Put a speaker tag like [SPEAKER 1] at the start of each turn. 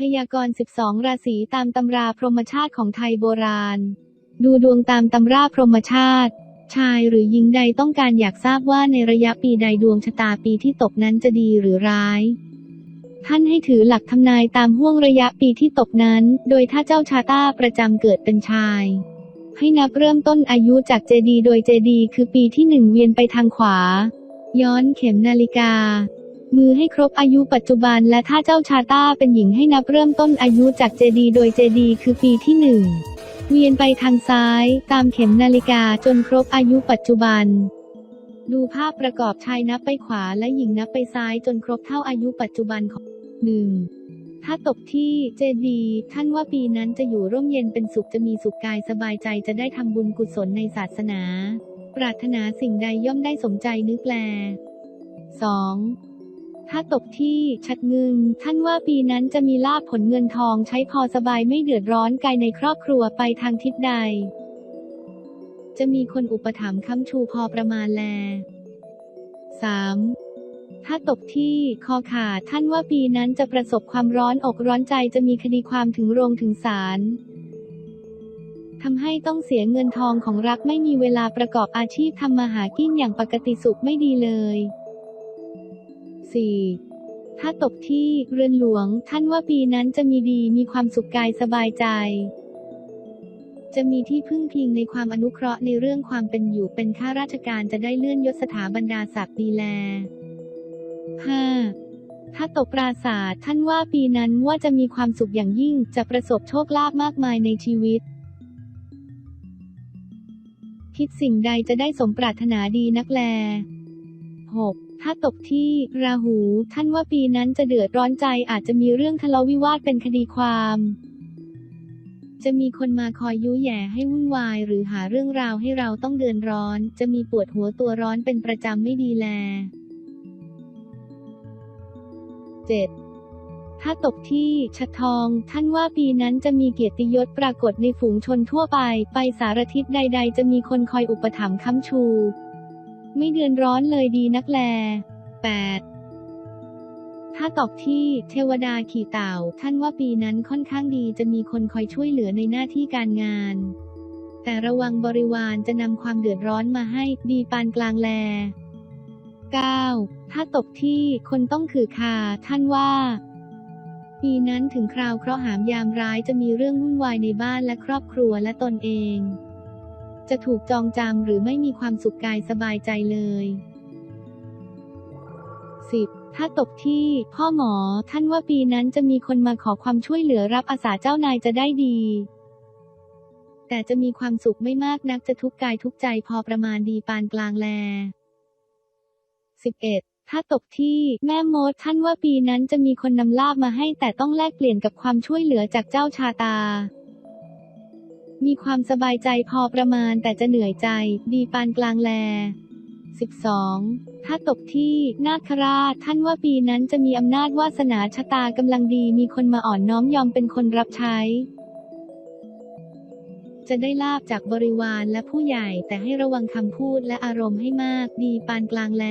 [SPEAKER 1] พยากรณ์ 12 ราศีตามตำราพรหมชาติของไทยโบราณ ดูดวงตามตำราพรหมชาติ ชายหรือหญิงใดต้องการอยากทราบว่าในระยะปีใดดวงชะตาปีที่ตกนั้นจะดีหรือร้ายท่านให้ถือหลักทำนายตามห่วงระยะปีที่ตกนั้น โดยถ้าเจ้าชาตาประจำเกิดเป็นชาย ให้นับเริ่มต้นอายุจากเจดี โดยเจดี คือปีที่หนึ่งเวียนไปทางขวา ย้อนเข็มนาฬิกา มือให้ครบอายุปัจจุบันและถ้าเจ้าชาต้าเป็นหญิงให้นับเริ่มต้นอายุจากเจดีโดยเจดีคือปีที่หนึ่งเวียนไปทางซ้ายตามเข็มนาฬิกาจนครบอายุปัจจุบัน ดูภาพประกอบชายนับไปขวาและหญิงนับไปซ้ายจนครบเท่าอายุปัจจุบันของหนึ่งถ้าตกที่เจดีท่านว่าปีนั้นจะอยู่ร่มเย็นเป็นสุขจะมีสุขกายสบายใจจะได้ทำบุญกุศลในศาสนา ปรารถนาสิ่งใดย่อมได้สมใจนึกแล 2. ถ้าตกที่ชัดเงิน ท่านว่าปีนั้นจะมีลาภผลเงินทองใช้พอสบายไม่เดือดร้อนกายในครอบครัวไปทางทิศใด จะมีคนอุปถัมภ์ค้ำชูพอประมาณแล 3. ถ้าตกที่คอขาดท่านว่าปีนั้นจะประสบความร้อนอกร้อนใจจะมีคดีความถึงโรงถึงศาลทำให้ต้องเสียเงินทองของรักไม่มีเวลาประกอบอาชีพทำมาหากินอย่างปกติสุขไม่ดีเลย 4. ถ้าตกที่เรือนหลวง ท่านว่าปีนั้นจะมีดีมีความสุขกายสบายใจ จะมีที่พึ่งพิงในความอนุเคราะห์ในเรื่องความเป็นอยู่เป็นข้าราชการจะได้เลื่อนยศสถาบรรดาศักดิ์ดีแล 5. ถ้าตกปราศาส์ท่านว่าปีนั้นว่าจะมีความสุขอย่างยิ่ง จะประสบโชคลาภมากมายในชีวิต คิดสิ่งใดจะได้สมปรารถนาดีนักแล 6. ถ้าตกที่ราหู ท่านว่าปีนั้นจะเดือดร้อนใจอาจจะมีเรื่องทะเลาะวิวาทเป็นคดีความจะมีคนมาคอยยุแย่ให้วุ่นวายหรือหาเรื่องราวให้เราต้องเดือดร้อน จะมีปวดหัวตัวร้อนเป็นประจำไม่ดีแล 7. ถ้าตกที่ชัดทอง ท่านว่าปีนั้นจะมีเกียรติยศปรากฏในฝูงชนทั่วไป ไปสารทิศใด ๆ จะมีคนคอยอุปถัมภ์ค้ำชู ไม่เดือนร้อนเลยดีนักแล 8. ถ้าตกที่เทวดาขี่เต่า ท่านว่าปีนั้นค่อนข้างดีจะมีคนคอยช่วยเหลือในหน้าที่การงาน แต่ระวังบริวารจะนำความเดือดร้อนมาให้ดีปานกลางแล 9. ถ้าตกที่คนต้องขือคาท่านว่า ปีนั้นถึงคราวเคราะห์หามยามร้ายจะมีเรื่องวุ่นวายในบ้านและครอบครัวและตนเอง จะถูกจองจำหรือไม่มีความสุขกายสบายใจเลย 10. ถ้าตกที่ พ่อหมอ ท่านว่าปีนั้นจะมีคนมาขอความช่วยเหลือรับอาสาเจ้านายจะได้ดี แต่จะมีความสุขไม่มากนักจะทุกข์กายทุกใจพอประมาณดีปานกลางแล 11. ถ้าตกที่แม่มดท่านว่าปีนั้นจะมีคนนำลาบมาให้แต่ต้องแลกเปลี่ยนกับความช่วยเหลือจากเจ้าชาตา มีความสบายใจพอประมาณแต่จะเหนื่อยใจ ดีปานกลางแล 12. ถ้าตกที่นาคราชท่านว่าปีนั้นจะมีอำนาจวาสนาชะตากำลังดีมีคนมาอ่อนน้อมยอมเป็นคนรับใช้ จะได้ลาบจากบริวารและผู้ใหญ่แต่ให้ระวังคำพูดและอารมณ์ให้มาก ดีปานกลางแล